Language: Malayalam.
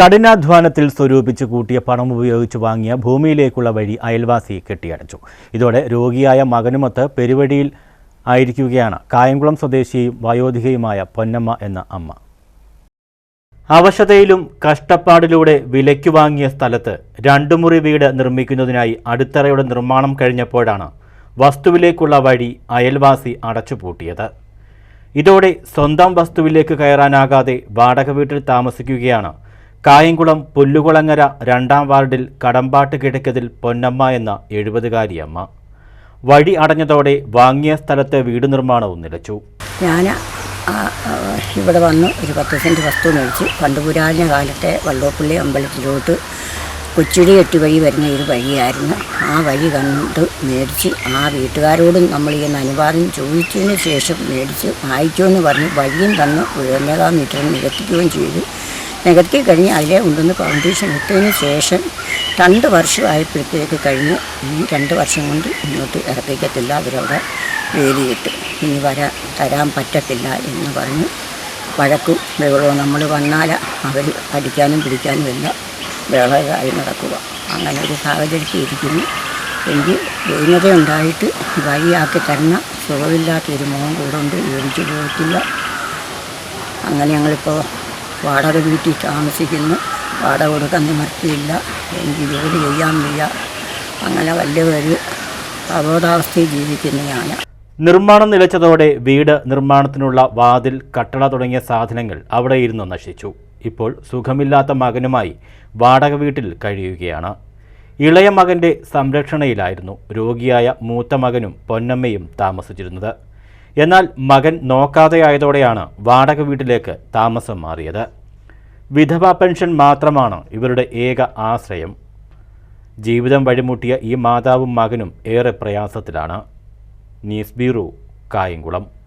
കഠിനാധ്വാനത്തിൽ സ്വരൂപിച്ച് കൂട്ടിയ പണം ഉപയോഗിച്ച് വാങ്ങിയ ഭൂമിയിലേക്കുള്ള വഴി അയൽവാസി കെട്ടിയടച്ചു. ഇതോടെ രോഗിയായ മകനുമൊത്ത് പെരുവഴിയിൽ ആയിരിക്കുകയാണ്. കായംകുളം സ്വദേശിയും വയോധികയുമായ പൊന്നമ്മ എന്ന അമ്മ. അവശതയിലും കഷ്ടപ്പാടിലൂടെ വിലയ്ക്ക് വാങ്ങിയ സ്ഥലത്ത് രണ്ടു മുറി വീട് നിർമ്മിക്കുന്നതിനായി അടിത്തറയുടെ നിർമ്മാണം കഴിഞ്ഞപ്പോഴാണ് വസ്തുവിലേക്കുള്ള വഴി അയൽവാസി അടച്ചുപൂട്ടിയത്. ഇതോടെ സ്വന്തം വസ്തുവിലേക്ക് കയറാനാകാതെ വാടക വീട്ടിൽ താമസിക്കുകയാണ് കായംകുളം പുല്ലുകുളങ്ങര രണ്ടാം വാർഡിൽ കടമ്പാട്ട് കിടക്കതിൽ പൊന്നമ്മ എന്ന എഴുപതുകാരിയമ്മ വഴി അടഞ്ഞതോടെ വാങ്ങിയ സ്ഥലത്ത് വീട് നിർമ്മാണവും നിലച്ചു. ഞാൻ ഇവിടെ വന്ന് ഒരു പത്ത് സെന്റ് വസ്തു മേടിച്ചു പണ്ട് പുരാതന കാലത്തെ വള്ളോപ്പള്ളി അമ്പലത്തിലോട്ട് കൊച്ചുടി എട്ട് വഴി വരുന്ന ഒരു വഴിയായിരുന്നു. ആ വഴി കണ്ട് മേടിച്ച് ആ വീട്ടുകാരോടും നമ്മൾ ഈ അനുവാദം ചോദിച്ചതിന് ശേഷം മേടിച്ച് വായിക്കുമെന്ന് പറഞ്ഞ് വഴിയും തന്ന് ഒന്നേകാം മീറ്റർ നികത്തിക്കുകയും ചെയ്തു. നികത്തി കഴിഞ്ഞ് അതിലെ കൊണ്ടുവന്ന് ഫൗണ്ടേഷൻ ഇട്ടതിന് ശേഷം രണ്ട് വർഷമായപ്പോഴത്തേക്ക് കഴിഞ്ഞ്. രണ്ട് വർഷം കൊണ്ട് ഇങ്ങോട്ട് ഇറപ്പിക്കത്തില്ല അവരവിടെ വേലിയിട്ട്. ഇനി വരാൻ തരാൻ പറ്റത്തില്ല എന്ന് പറഞ്ഞ്. വഴക്കും ബഹളവും നമ്മൾ വന്നാൽ അവർ അടിക്കാനും പിടിക്കാനും എല്ലാം ബഹളമായി നടക്കുക. അങ്ങനെ ഒരു സാഹചര്യത്തിൽ ഇരിക്കുന്നു. എനിക്ക് ദൈന്യത ഉണ്ടായിട്ട് വഴിയാക്കി തരുന്ന സുഖമില്ലാത്ത ഒരു മോൻ കൂടെ ഉണ്ട്. ജോലിക്ക് പോയിട്ടില്ല അങ്ങനെ ഞങ്ങളിപ്പോൾ വാടക വീട്ടിൽ താമസിക്കുന്നു. വാടക കൊടുക്കാൻ നിവർത്തിയില്ല എനിക്ക് ജോലി ചെയ്യാൻ വയ്യ. അങ്ങനെ വലിയ ഒരു അബോധാവസ്ഥയിൽ ജീവിക്കുന്നതാണ് നിർമ്മാണം നിലച്ചതോടെ വീട് നിർമ്മാണത്തിനുള്ള വാതിൽ കട്ടള തുടങ്ങിയ സാധനങ്ങൾ അവിടെ ഇരുന്ന് നശിച്ചു. ഇപ്പോൾ സുഖമില്ലാത്ത മകനുമായി വാടക വീട്ടിൽ കഴിയുകയാണ്. ഇളയ മകന്റെ സംരക്ഷണയിലായിരുന്നു രോഗിയായ മൂത്ത മകനും പൊന്നമ്മയും താമസിച്ചിരുന്നത്. എന്നാൽ മകൻ നോക്കാതെയായതോടെയാണ് വാടക വീട്ടിലേക്ക് താമസം മാറിയത്. വിധവ പെൻഷൻ മാത്രമാണ് ഇവരുടെ ഏക ആശ്രയം. ജീവിതം വഴിമുട്ടിയ ഈ മാതാവും മകനും ഏറെ പ്രയാസത്തിലാണ്. News bureau Kayamkulam.